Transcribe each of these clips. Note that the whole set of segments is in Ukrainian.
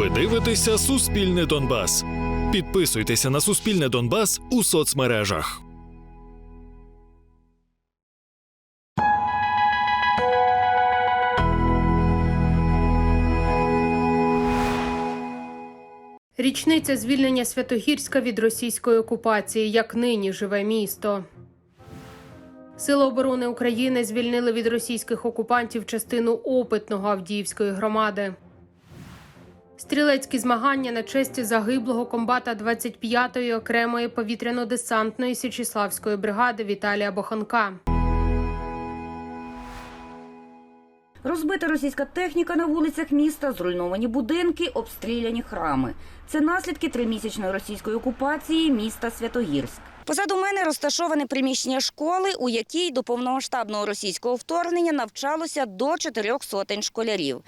Ви дивитеся Суспільне Донбас. Підписуйтеся на Суспільне Донбас у соцмережах. Річниця звільнення Святогірська від російської окупації, як нині живе місто. Сили оборони України звільнили від російських окупантів частину опитного Авдіївської громади. Стрілецькі змагання на честь загиблого комбата 25-ї окремої повітряно-десантної Січіславської бригади Віталія Боханка. Розбита російська техніка на вулицях міста, зруйновані будинки, обстріляні храми. Це наслідки тримісячної російської окупації міста Святогірськ. Позаду мене розташоване приміщення школи, у якій до повномасштабного російського вторгнення навчалося до чотирьох сотень школярів.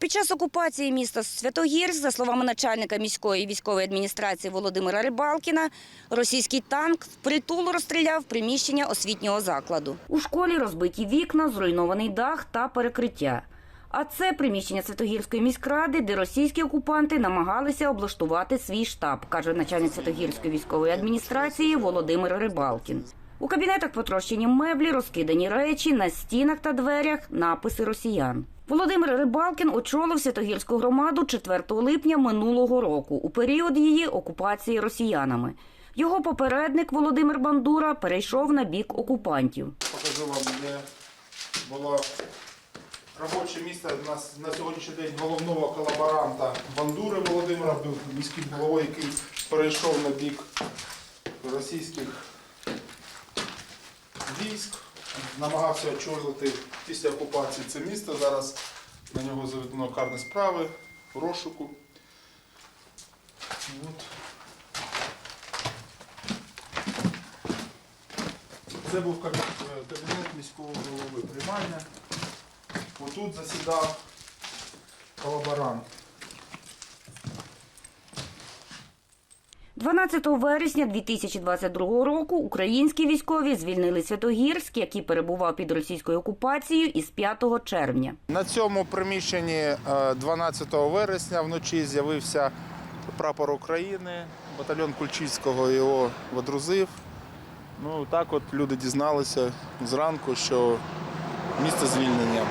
Під час окупації міста Святогірськ, за словами начальника міської військової адміністрації Володимира Рибалкіна, російський танк впритул розстріляв приміщення освітнього закладу. У школі розбиті вікна, зруйнований дах та перекриття. А це приміщення Святогірської міськради, де російські окупанти намагалися облаштувати свій штаб, каже начальник Святогірської військової адміністрації Володимир Рибалкін. У кабінетах потрощені меблі, розкидані речі, на стінах та дверях написи росіян. Володимир Рибалкін очолив Святогірську громаду 4 липня минулого року у період її окупації росіянами. Його попередник Володимир Бандура перейшов на бік окупантів. покажу вам, де було робоче місце у нас на сьогоднішній день головного колаборанта Бандури Володимира, був міським головою, який перейшов на бік російських військ, намагався очолити після окупації це місто. Зараз на нього заведено карні справи розшуку. От. Це був кабінет, кабінет міського голови приймальня. Отут засідав колаборант. 12 вересня 2022 року українські військові звільнили Святогірськ, який перебував під російською окупацією із 5 червня. На цьому приміщенні е, 12 вересня вночі з'явився прапор України, батальйон Кульчицького його водрузив. Ну так от люди дізналися зранку, що місто звільнення.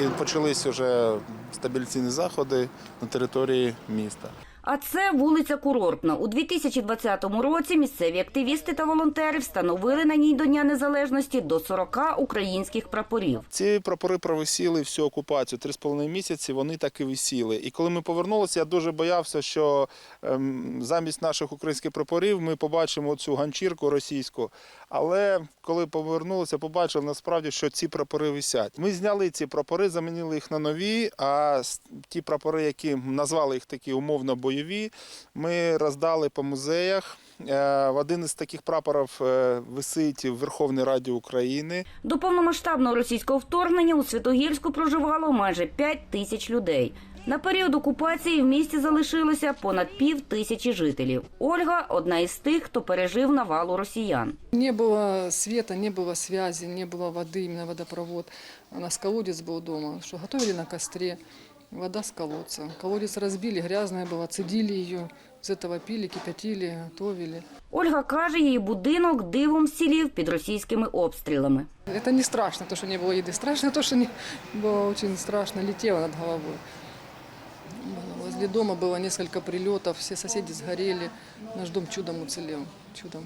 І почалися вже стабіляційні заходи на території міста. А це вулиця Курортна. У 2020 році місцеві активісти та волонтери встановили на ній до Дня Незалежності до 40 українських прапорів. Ці прапори провисіли всю окупацію. Три з половиною місяці вони так і висіли. І коли ми повернулися, я дуже боявся, що ем, замість наших українських прапорів ми побачимо цю ганчірку російську. Але коли повернулися, побачили насправді, що ці прапори висять. Ми зняли ці прапори, замінили їх на нові. А ті прапори, які назвали їх такі умовно бойові, ми роздали по музеях. Е, Один із таких прапорів е, висить в Верховній Раді України. До повномасштабного російського вторгнення у Святогірську проживало майже 5 тисяч людей. На період окупації в місті залишилося понад пів тисячі жителів. Ольга одна із тих, хто пережив навалу росіян. Не было света, не было связи, не было воды, именно водопровод. У нас колодец был дома, что готовили на костре, вода с колодца. Колодец разбили, грязная была, цедили ее, из этого пили, кипятили, готовили. Ольга каже, її будинок дивом сілів під російськими обстрілами. Это не страшно, то, что не было еды. Страшно то, что не, было очень страшно, летело над головой. Возле дома было несколько прилетов, все соседи сгорели. Наш дом чудом уцелел, чудом.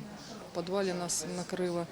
В подвале нас накрыло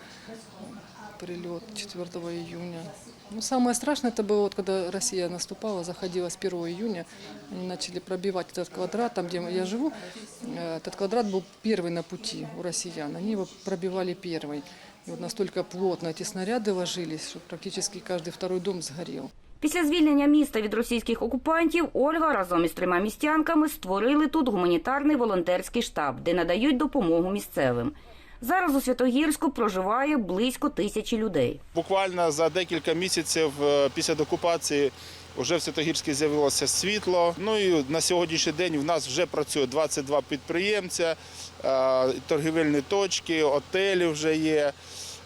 прилет 4 июня. Ну, самое страшное это было, вот, когда Россия наступала, заходила с 1 июня, они начали пробивать этот квадрат, там, где я живу, э, этот квадрат был первый на пути у россиян, они его пробивали первый. И вот настолько плотно эти снаряды ложились, что практически каждый второй дом сгорел. Після звільнення міста від російських окупантів Ольга разом із трьома містянками створили тут гуманітарний волонтерський штаб, де надають допомогу місцевим. Зараз у Святогірську проживає близько тисячі людей. Буквально за декілька місяців е, після окупації вже в Святогірській з'явилося світло. Ну і на сьогоднішній день в нас вже працює 22 підприємця, е, торгівельні точки, отелі вже є.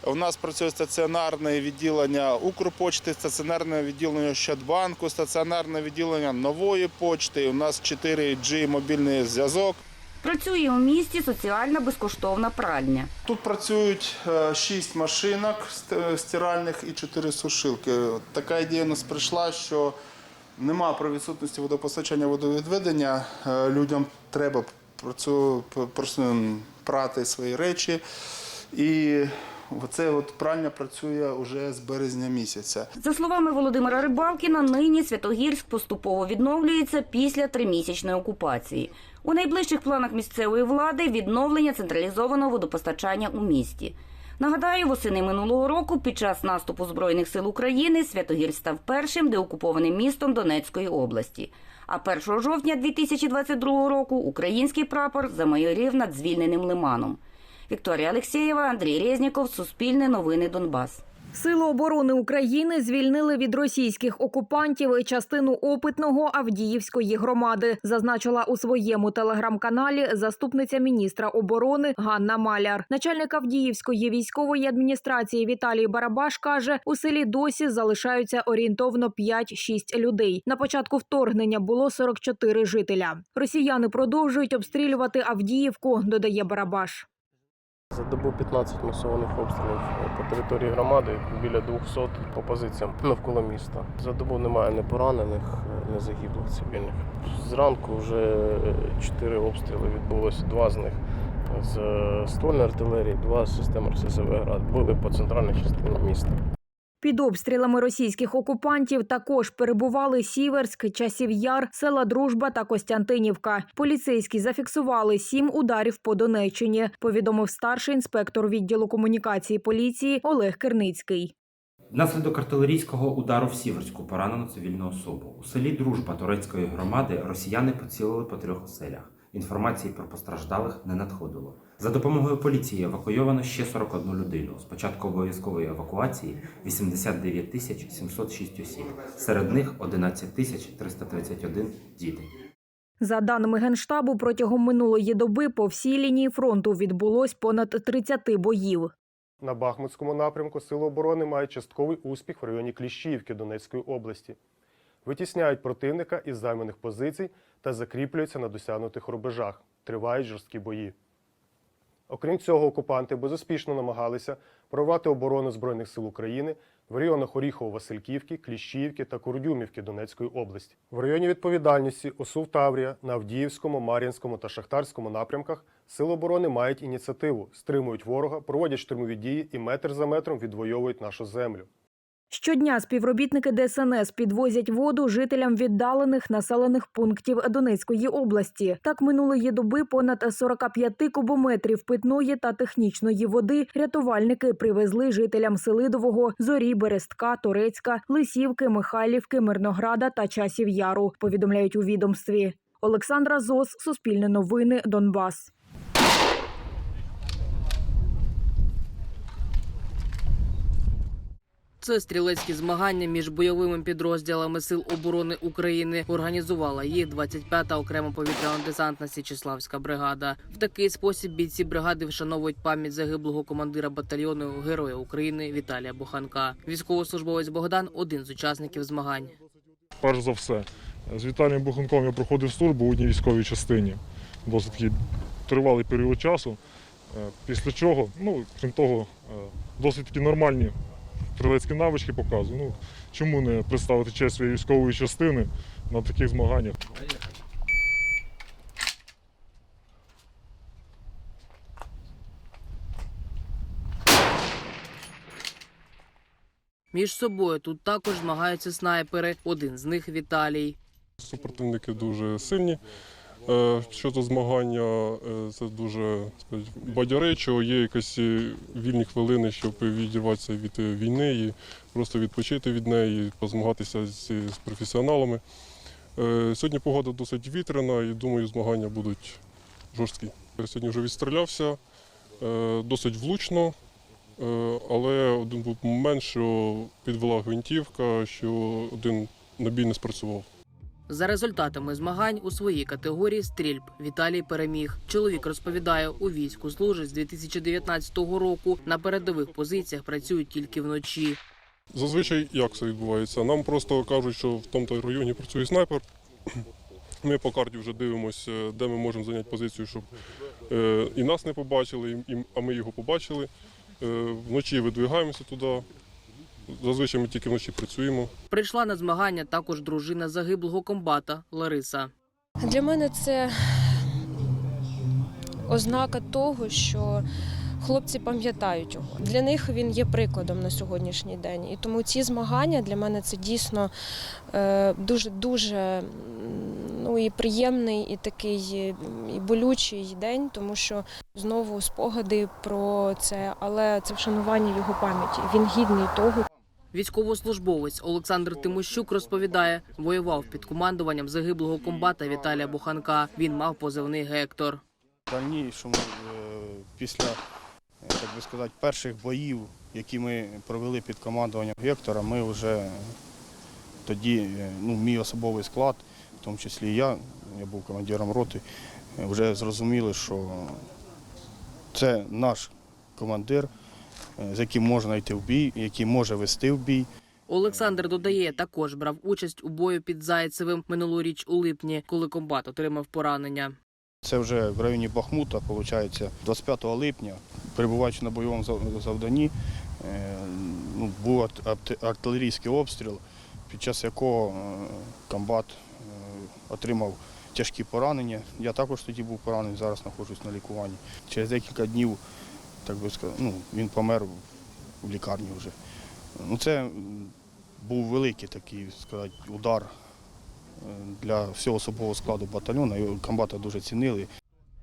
У нас працює стаціонарне відділення Укрпочти, стаціонарне відділення Щадбанку, стаціонарне відділення нової почти. У нас 4G мобільний зв'язок. Працює у місті соціальна безкоштовна пральня. Тут працюють е, шість машинок стиральних і чотири сушилки. Така ідея у нас прийшла, що нема при відсутності водопостачання водовідведення. е, Людям треба працю- прати свої речі. І оце от пральня працює вже з березня місяця. За словами Володимира Рибалкіна, нині Святогірськ поступово відновлюється після тримісячної окупації. У найближчих планах місцевої влади відновлення централізованого водопостачання у місті. Нагадаю, восени минулого року під час наступу Збройних сил України Святогір став першим деокупованим містом Донецької області. А 1 жовтня 2022 року український прапор замайорів над звільненим лиманом. Вікторія Алексєєва, Андрій Резніков, Суспільне новини Донбас. Сили оборони України звільнили від російських окупантів частину опитного Авдіївської громади. Зазначила у своєму телеграм-каналі заступниця міністра оборони Ганна Маляр. Начальник Авдіївської військової адміністрації Віталій Барабаш каже, у селі досі залишаються орієнтовно 5-6 людей. На початку вторгнення було 44 жителя. Росіяни продовжують обстрілювати Авдіївку. Додає Барабаш. За добу 15 масованих обстрілів по території громади, біля 200 по позиціям навколо міста. За добу немає не поранених, не загиблих цивільних. Зранку вже 4 обстріли відбулося, два з них з ствольної артилерії, два з систем РСЗВ «Град» були по центральній частині міста. Під обстрілами російських окупантів також перебували Сіверськ, Часів Яр, села Дружба та Костянтинівка. Поліцейські зафіксували сім ударів по Донеччині. Повідомив старший інспектор відділу комунікації поліції Олег Керницький. Внаслідок артилерійського удару в Сіверську поранено цивільну особу. У селі Дружба турецької громади росіяни поцілили по трьох оселях. Інформації про постраждалих не надходило. За допомогою поліції евакуйовано ще 41 людину. З початку обов'язкової евакуації 89 тисяч 706 осіб. Серед них 11 тисяч 331 діти. За даними Генштабу, протягом минулої доби по всій лінії фронту відбулось понад 30 боїв. На Бахмутському напрямку Сили оборони мають частковий успіх в районі Кліщіївки Донецької області. Витісняють противника із займаних позицій та закріплюються на досягнутих рубежах. Тривають жорсткі бої. Окрім цього, окупанти безуспішно намагалися прорвати оборону Збройних сил України в районах Оріхово-Васильківки, Кліщіївки та Курдюмівки Донецької області. В районі відповідальності ОСУВ Таврія на Авдіївському, Мар'їнському та Шахтарському напрямках Сили оборони мають ініціативу, стримують ворога, проводять штурмові дії і метр за метром відвоюють нашу землю. Щодня співробітники ДСНС підвозять воду жителям віддалених населених пунктів Донецької області. Так минулої доби понад 45 кубометрів питної та технічної води рятувальники привезли жителям Селидового, Зорі, Берестка, Торецька, Лисівки, Михайлівки, Мирнограда та Часів Яру. Повідомляють у відомстві. Олександра Зос, Суспільне новини, Донбас. Це стрілецькі змагання між бойовими підрозділами Сил оборони України. Організувала їх 25-та окрема повітряно-десантна Січеславська бригада. В такий спосіб бійці бригади вшановують пам'ять загиблого командира батальйону Героя України Віталія Буханка. Військовослужбовець Богдан один з учасників змагань. перш за все. З Віталієм Буханком я проходив службу у одній військовій частині. Досить такий тривалий період часу. Е, Після чого, ну, крім того, е, досить такі нормальні стрілецькі навички показую. Ну, чому не представити честь своєї військової частини на таких змаганнях? Між собою тут також змагаються снайпери. Один з них Віталій. Супротивники дуже сильні. Е, Щодо змагання, е, це дуже бадьоречо, є якісь е, вільні хвилини, щоб відірватися від війни і просто відпочити від неї, позмагатися з, професіоналами. Сьогодні погода досить вітряна і думаю, змагання будуть жорсткі. Сьогодні вже відстрілявся досить влучно, але один був момент, що підвела гвинтівка, що один набій не спрацював. За результатами змагань у своїй категорії стрільб Віталій переміг. Чоловік розповідає, у війську служить з 2019 року. На передових позиціях працюють тільки вночі. Зазвичай як це відбувається? Нам просто кажуть, що в тому районі працює снайпер. Ми по карті вже дивимося, де ми можемо зайняти позицію, щоб е, і нас не побачили, і- а ми його побачили. Е, вночі видвигаємося туди. Зазвичай ми тільки вночі працюємо. Прийшла на змагання також дружина загиблого комбата Лариса. Для мене це ознака того, що хлопці пам'ятають його. Для них він є прикладом на сьогоднішній день. І тому ці змагання для мене це дійсно е, дуже дуже ну, і приємний, і такий і болючий день, тому що знову спогади про це, але це вшанування його пам'яті. Він гідний того, Військовослужбовець Олександр Тимощук розповідає, воював під командуванням загиблого комбата Віталія Буханка. Він мав позивний Гектор. Дальнішому, е, після е, так би сказати, перших боїв, які ми провели під командуванням Гектора, ми вже тоді, е, ну, мій особовий склад, в тому числі і я, я був командиром роти, вже зрозуміли, що це наш командир, з яким можна йти в бій, який може вести в бій. Олександр додає, також брав участь у бою під Зайцевим минулоріч у липні, коли комбат отримав поранення. Це вже в районі Бахмута, виходить, 25 липня, перебуваючи на бойовому зав- завданні, е, ну, був арт- арт- артилерійський обстріл, під час якого е, комбат е, отримав тяжкі поранення. Я також тоді був поранений, зараз знаходжусь на лікуванні. Через декілька днів, так би сказати, ну, він помер в лікарні вже. Ну, це був великий такий сказати, удар для всього особового складу батальйону. І комбата дуже цінили.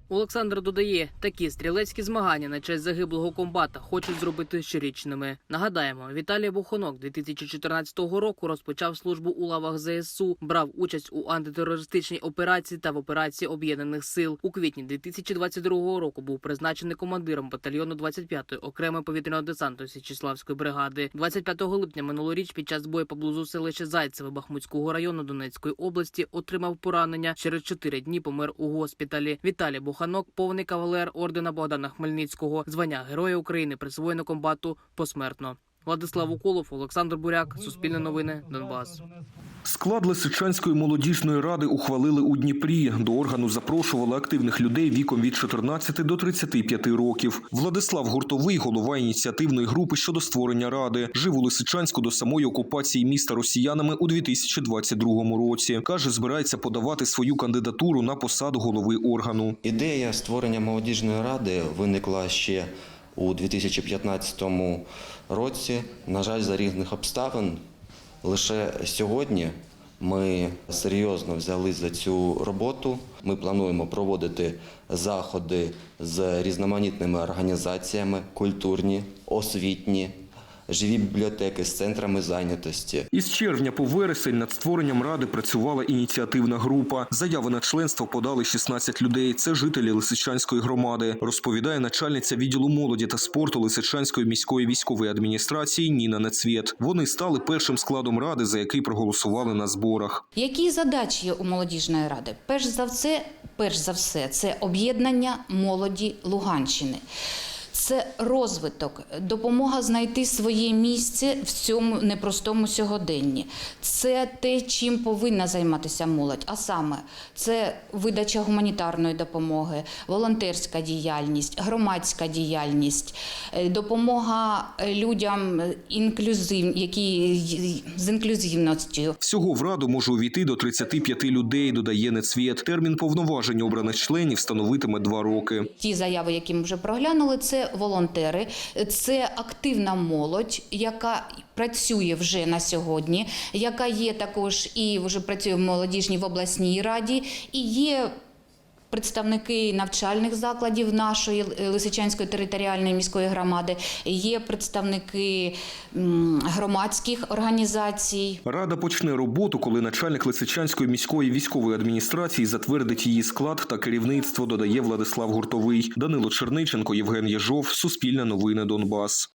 Олександр додає, такі стрілецькі змагання на честь загиблого комбата хочуть зробити щорічними. Нагадаємо, Віталій Бухонок 2014 року розпочав службу у лавах ЗСУ, брав участь у антитерористичній операції та в операції об'єднаних сил. У квітні 2022 року був призначений командиром батальйону 25-ї окремої повітряно-десантної Січиславської бригади. 25 липня минулоріч під час бою поблизу селища Зайцеве Бахмутського району Донецької області отримав поранення. Через 4 дні помер у госпіталі. Віталій Буханок, повний кавалер ордена Богдана Хмельницького, звання Героя України присвоєно комбату посмертно. Владислав Уколов, Олександр Буряк, Суспільне новини, Донбас. Склад Лисичанської молодіжної ради ухвалили у Дніпрі. До органу запрошували активних людей віком від 14 до 35 років. Владислав Гуртовий, голова ініціативної групи щодо створення ради, жив у Лисичанську до самої окупації міста росіянами у 2022 році. каже, збирається подавати свою кандидатуру на посаду голови органу. Ідея створення молодіжної ради виникла ще у 2015 році. На жаль, за різних обставин лише сьогодні ми серйозно взялись за цю роботу. Ми плануємо проводити заходи з різноманітними організаціями, культурні, освітні, живі бібліотеки з центрами зайнятості. Із червня по вересень над створенням ради працювала ініціативна група. Заяви на членство подали 16 людей. Це жителі Лисичанської громади, розповідає начальниця відділу молоді та спорту Лисичанської міської військової адміністрації Ніна Нецвєт. Вони стали першим складом ради, за який проголосували на зборах. Які задачі є у молодіжної ради? Перш за все, перш за все, це об'єднання молоді Луганщини. Це розвиток, допомога знайти своє місце в цьому непростому сьогоденні. Це те, чим повинна займатися молодь. А саме це видача гуманітарної допомоги, волонтерська діяльність, громадська діяльність, е, допомога е, людям інклюзив, які з інклюзивністю. Всього в раду може увійти до 35 людей, додає Нецвєт. Термін повноваження обраних членів становитиме два роки. Ті заяви, які ми вже проглянули, це волонтери, це активна молодь, яка працює вже на сьогодні, яка є також і вже працює в молодіжній в обласній раді, і є. Представники навчальних закладів нашої Лисичанської територіальної міської громади, є представники громадських організацій. Рада почне роботу, коли начальник Лисичанської міської військової адміністрації затвердить її склад та керівництво, додає Владислав Гуртовий. Данило Черниченко, Євген Єжов, Суспільне новини Донбас.